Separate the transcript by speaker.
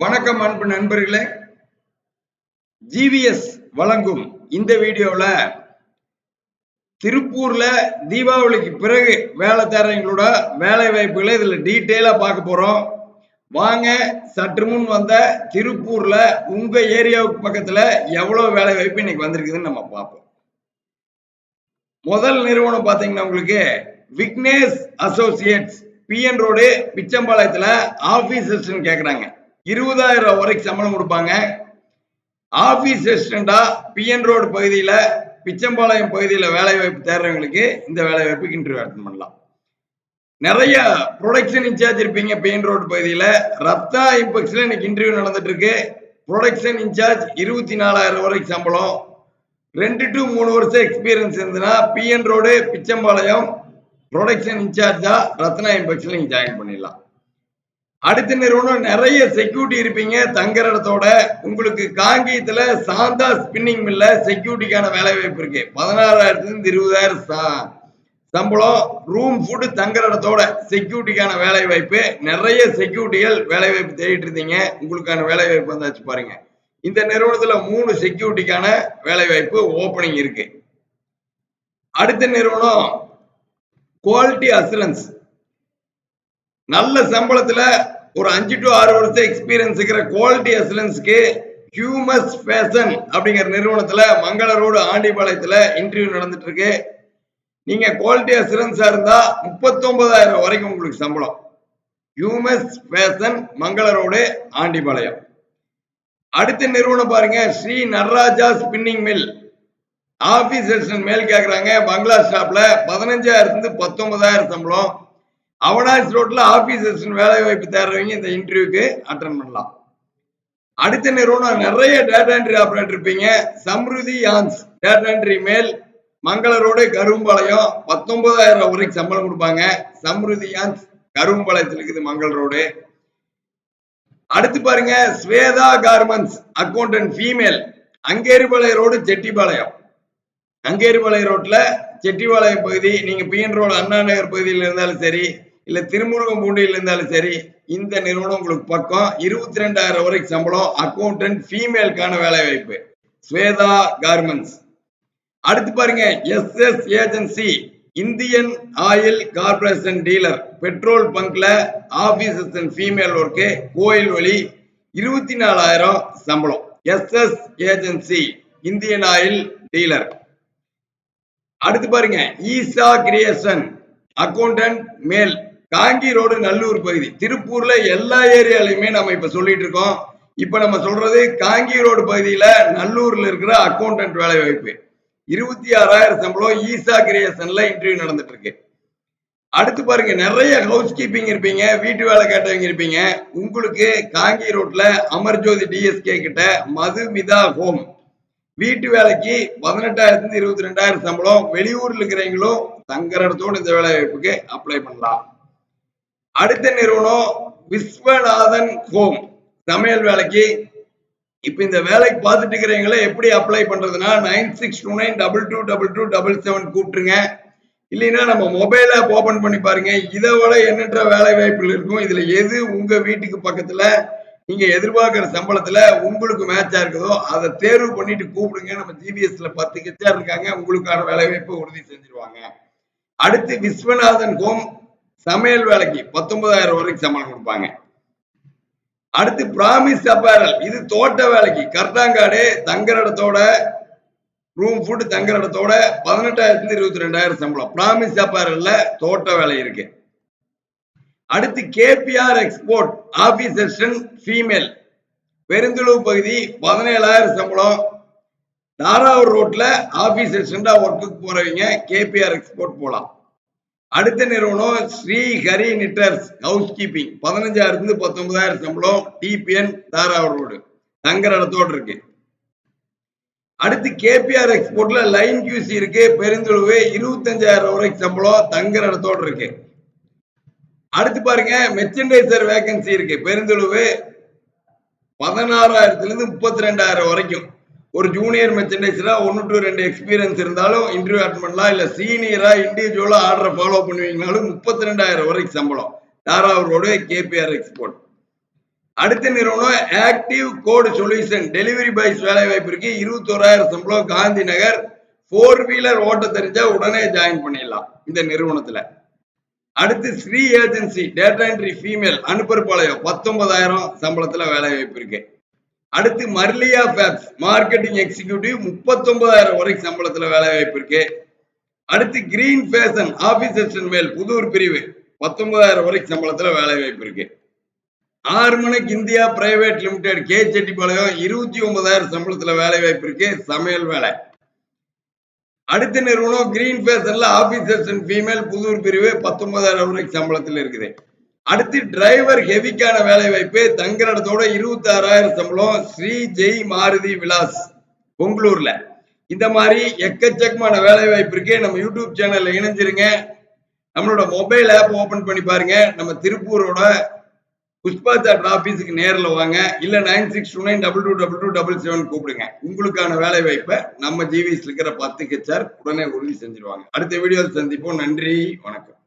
Speaker 1: வணக்கம் அன்பு நண்பர்களே. ஜிவிஎஸ் வழங்கும் இந்த வீடியோவில் திருப்பூர்ல தீபாவளிக்கு பிறகு வேலை தரவங்களோட வேலை வாய்ப்புகளை இதில் டீட்டெயிலாக பார்க்க போறோம். வாங்க சற்று முன் வந்த திருப்பூர்ல உங்க ஏரியாவுக்கு பக்கத்தில் எவ்வளோ வேலை வாய்ப்பு இன்னைக்கு வந்திருக்குதுன்னு நம்ம பார்ப்போம். முதல் நிறுவனம் பார்த்தீங்கன்னா உங்களுக்கு விக்னேஷ் அசோசியேட்ஸ். பிஎன் ரோடு பிச்சம்பாளையத்தில் ஆபீஸ் கேட்குறாங்க இருபதாயிரம் ரூபாய் வரைக்கும் சம்பளம் கொடுப்பாங்க. ஆபீஸ் அசிஸ்டண்டா பிஎன் ரோடு பகுதியில பிச்சம்பாளையம் பகுதியில வேலை வாய்ப்பு தேடுறவங்களுக்கு இந்த வேலை வாய்ப்புக்கு இன்டர்வியூ அட்டன் பண்ணலாம். நிறைய ப்ரொடக்ஷன் இன்சார்ஜ் இருப்பீங்க பிஎன் ரோடு பகுதியில. ரத்தா இம்பெக்ஸ்ல இன்னைக்கு இன்டர்வியூ நடந்துட்டு இருக்கு ப்ரொடக்ஷன் இன்சார்ஜ் இருபத்தி நாலாயிரம் வரைக்கும் சம்பளம். ரெண்டு டு மூணு வருஷம் எக்ஸ்பீரியன்ஸ் இருந்ததுன்னா பிஎன் ரோடு பிச்சம்பாளையம் ப்ரொடக்ஷன் இன்சார்ஜா ரத்னா இம்பெக்ஸ்ல நீங்க ஜாயின் பண்ணிடலாம். அடுத்த நிறுவனம் நிறைய செக்யூரிட்டி இருப்பீங்க. தங்குற இடத்தோட உங்களுக்கு காங்கேயத்துல சாந்தா ஸ்பின்னிங் மில்ல செக்யூரிட்டிக்கான வேலை வாய்ப்பு இருக்கு. பதினாறாயிரத்துலேருந்து இருபதாயிரம் சா- சம்பளம் ரூம் ஃபுட்டு தங்குற இடத்தோட செக்யூரிட்டிக்கான வேலை வாய்ப்பு நிறைய செக்யூரிட்டிகள் வேலை வாய்ப்பு தேடிட்டு இருந்தீங்க. உங்களுக்கான வேலை வாய்ப்பு வந்தாச்சு பாருங்க. இந்த நிறுவனத்துல மூணு செக்யூரிட்டிக்கான வேலை வாய்ப்பு ஓபனிங் இருக்கு. அடுத்த நிறுவனம் குவாலிட்டி அசுரன்ஸ் நல்ல சம்பளத்துல ஒரு அஞ்சு டு ஆறு வருஷம் எக்ஸ்பீரியன்ஸ் இருக்கிற குவாலிட்டி அசூரன்ஸ்க்கு ஹியூமஸ் ஃபேஷன் அப்படிங்கிற நிறுவனத்துல மங்கள ரோடு ஆண்டிபாளையத்துல இன்டர்வியூ நடந்துட்டு இருக்கு நீங்க குவாலிட்டி அசூரன்ஸா இருந்தா முப்பத்தொன்பதாயிரம் வரைக்கும் உங்களுக்கு சம்பளம். Humes fashion Mangala road Andipalayam. அடுத்த நிறுவனம் பாருங்க Sri Nataraja spinning mill office மேல் கேக்குறாங்க பங்களா ஸ்டாப்ல பதினஞ்சாயிரத்துல இருந்து பத்தொன்பதாயிரம் சம்பளம். அவனாஸ் ரோட்ல ஆபீஸ் அசிஸ்டன்ட் வேலை வாய்ப்பு தேடுறவங்க இந்த இன்டர்வியூக்கு அட்டன் பண்ணலாம். அடுத்த நிறுவனம் நிறைய டேட்டா என்ட்ரி ஆபரேட்டர் இருப்பீங்க. சம்ருதி யான்ஸ் டேட்டா என்ட்ரி மேல் மங்கள ரோடு கரும்பாளையம் பத்தொன்பதாயிரம் வரைக்கும் சம்பளம் கொடுப்பாங்க. சம்ருதி யான்ஸ் கரும்பாளையத்தில் இருக்குது மங்கள ரோடு அடுத்து பாருங்க Swetha garments accountant female Angeripalayam road Chettipalayam Angeripalayam ரோட்ல செட்டிபாளையம் பகுதி நீங்க பிஎன் ரோடு அண்ணா நகர் பகுதியில் இருந்தாலும் சரி இல்ல திருமுருகம் பூண்டியில் இருந்தாலும் சரி இந்த நிறுவனம் உங்களுக்கு பக்கம் இருபத்தி ரெண்டாயிரம் வரைக்கும் சம்பளம் அக்கௌண்டன்ட் ஃபீமேலுக்கான வேலை வாய்ப்பு. ஸ்வேதா கார்மெண்ட்ஸ் அடுத்து பாருங்க S S agency Indian oil corporation dealer petrol பங்க்ல office assistant female work கோயில் வழி இருபத்தி நாலாயிரம் சம்பளம். S S agency Indian oil dealer அடுத்து பாருங்க ஈசா கிரியேஷன் அக்கௌண்டன்ட் மேல் காங்கி ரோடு நல்லூர் பகுதி. திருப்பூர்ல எல்லா ஏரியாலையுமே நம்ம இப்ப சொல்லிட்டு இருக்கோம். இப்ப நம்ம சொல்றது காங்கி ரோடு பகுதியில நல்லூர்ல இருக்கிற அக்கௌண்டன்ட் வேலை வாய்ப்பு. இருபத்தி ஆறாயிரம் சம்பளம் ஈசா கிரியேஷன்ல இன்டர்வியூ நடந்துட்டு இருக்கு. அடுத்து பாருங்க நிறைய ஹவுஸ் கீப்பிங் இருப்பீங்க வீட்டு வேலை கேட்டவங்க இருப்பீங்க. உங்களுக்கு காங்கி ரோட்ல அமர்ஜோதி டிஎஸ்கே கிட்ட மதுமிதா ஹோம் வீட்டு வேலைக்கு பதினெட்டாயிரத்துல இருபத்தி ரெண்டாயிரம் சம்பளம். வெளியூர்ல இருக்கிறவங்களும் தங்குற இடத்தோட இந்த வேலை வாய்ப்புக்கு அப்ளை பண்ணலாம். அடுத்த நிறுவனம் விஸ்வநாதன் ஹோம். சமையல் வேலைக்கு. இப்ப இந்த வேலைக்கு பார்த்துட்டு இருக்கிறவங்கள எப்படி அப்ளை பண்றதுன்னா nine six two nine double two double two double seven கூப்பிட்டுருங்க. இல்லைன்னா நம்ம மொபைல் ஆப் ஓபன் பண்ணி பாருங்க. இதை விட எண்ணற்ற வேலை வாய்ப்புகள் இருக்கும். இதுல எது உங்க வீட்டுக்கு பக்கத்துல நீங்க எதிர்பார்க்கிற சம்பளத்துல உங்களுக்கு மேட்சா இருக்குதோ அதை தேர்வு பண்ணிட்டு கூப்பிடுங்க. நம்ம ஜிபிஎஸ்ல பத்து கச்சார் இருக்காங்க. உங்களுக்கான வேலை வாய்ப்பை உறுதி செஞ்சிருவாங்க. அடுத்து விஸ்வநாதன் ஹோம். சமையல் வேலைக்கு பத்தொன்பதாயிரம் வரைக்கும் சம்பளம் கொடுப்பாங்க. அடுத்து பிராமிஸ் அப்பேரல் இது தோட்ட வேலைக்கு. கர்டாங்காடு தங்குற இடத்தோட ரூம் ஃபுட் தங்குற இடத்தோட பதினெட்டாயிரத்துல இருபத்தி ரெண்டாயிரம் சம்பளம். பிராமிஸ் அப்பேரல்ல தோட்ட வேலை இருக்கு. அடுத்து KPR export office assistant female Perunthulavu பகுதி பதினேழாயிரம் சம்பளம். தாராவூர் ரோட்ல ஆபீஸ் அசிஸ்டண்டா ஒர்க்குக்கு போறவங்க கேபிஆர் எக்ஸ்போர்ட் போலாம். அடுத்த நிறுவனம் Sri Hari knitters house keeping பதினஞ்சாயிரத்துல இருந்து பத்தொன்பதாயிரம் சம்பளம் டிபிஎன் தாராவூர் ரோடு தங்குற இடத்தோடு இருக்கு. அடுத்து கேபிஆர் எக்ஸ்போர்ட்ல லைன் கியூசி இருக்கு. பெருந்தொழுவு இருபத்தஞ்சாயிரம் வரைக்கும் சம்பளம் தங்குற இடத்தோடு இருக்கு. அடுத்து பாருங்க மெர்ச்சன்டைசர் வேகன்சி இருக்கு. பெருந்தொழுவு பதினாறாயிரத்துல இருந்து முப்பத்தி ரெண்டாயிரம் வரைக்கும். ஒரு ஜூனியர் மெர்ச்சன்டைசரா ஒன்று டு ரெண்டு எக்ஸ்பீரியன்ஸ் இருந்தாலும் இன்டர்வியூ அட்டன் பண்ணலாம். சீனியராக சீனியரா இண்டிவிஜுவலா ஆர்டரை ஃபாலோ பண்ணுவீங்கனாலும் முப்பத்தி ரெண்டாயிரம் வரைக்கும் சம்பளம். தாராவூர் ரோடு கேபிஆர் எக்ஸ்போர்ட் அடுத்த நிறுவனம்? Active code solution delivery boys வேலை வாய்ப்பு இருக்கு. இருபத்தோராயிரம் சம்பளம். காந்தி நகர் ஃபோர் வீலர் ஓட்ட தெரிஞ்சா உடனே ஜாயின் பண்ணிடலாம் இந்த நிறுவனத்துல. அடுத்து Sri agency data entry female Anupparpalayam பத்தொன்பதாயிரம் சம்பளத்துல வேலை வாய்ப்பு இருக்கு. அடுத்து மர்லியா ஃபேப்ஸ் மார்க்கெட்டிங் எக்ஸிகியூட்டிவ் முப்பத்தொன்பதாயிரம் வரைக்கும் சம்பளத்துல வேலை வாய்ப்பு இருக்கு. அடுத்து கிரீன் ஃபேஷன் ஆபீஸ் செக்ஷன் மேல் புதூர் பிரிவு பத்தொன்பதாயிரம் வரைக்கும் சம்பளத்துல வேலை வாய்ப்பு இருக்கு. ஆறு மணிக்கு India private limited K Chettipalayam இருபத்தி ஒன்பதாயிரம் சம்பளத்துல வேலை வாய்ப்பு இருக்கு சமையல் வேலை. அடுத்த நிறுவனம்? கிரீன் ஃபேஷன்ல ஆபீஸ் செக்ஷன் ஃபீமேல் புதூர் பிரிவு பத்தொன்பதாயிரம் வரைக்கும் சம்பளத்துல இருக்குது. அடுத்து டிரைவர் ஹெவிக்கான வேலை வாய்ப்பு தங்குற இடத்தோட இருபத்தி ஆறாயிரம் சம்பளம் ஸ்ரீ ஜெய் மாருதி விலாஸ் பொங்கலூர்ல இந்த மாதிரி எக்கச்சக்கமான வேலை வாய்ப்பு இருக்கு. நம்ம யூடியூப் சேனல்ல இணைஞ்சிருங்க. நம்மளோட மொபைல் ஆப் ஓபன் பண்ணி பாருங்க. நம்ம திருப்பூரோட புஷ்பா சாட் ஆபீஸுக்கு நேரில் வாங்க. இல்ல nine six two nine double two double two double seven கூப்பிடுங்க. உங்களுக்கான வேலை வாய்ப்பை நம்ம ஜிவிஸ் இருக்கிற பத்து ஹெச்ஆர் உடனே உறுதி செஞ்சிருவாங்க. அடுத்த வீடியோவில் சந்திப்போம். நன்றி. வணக்கம்.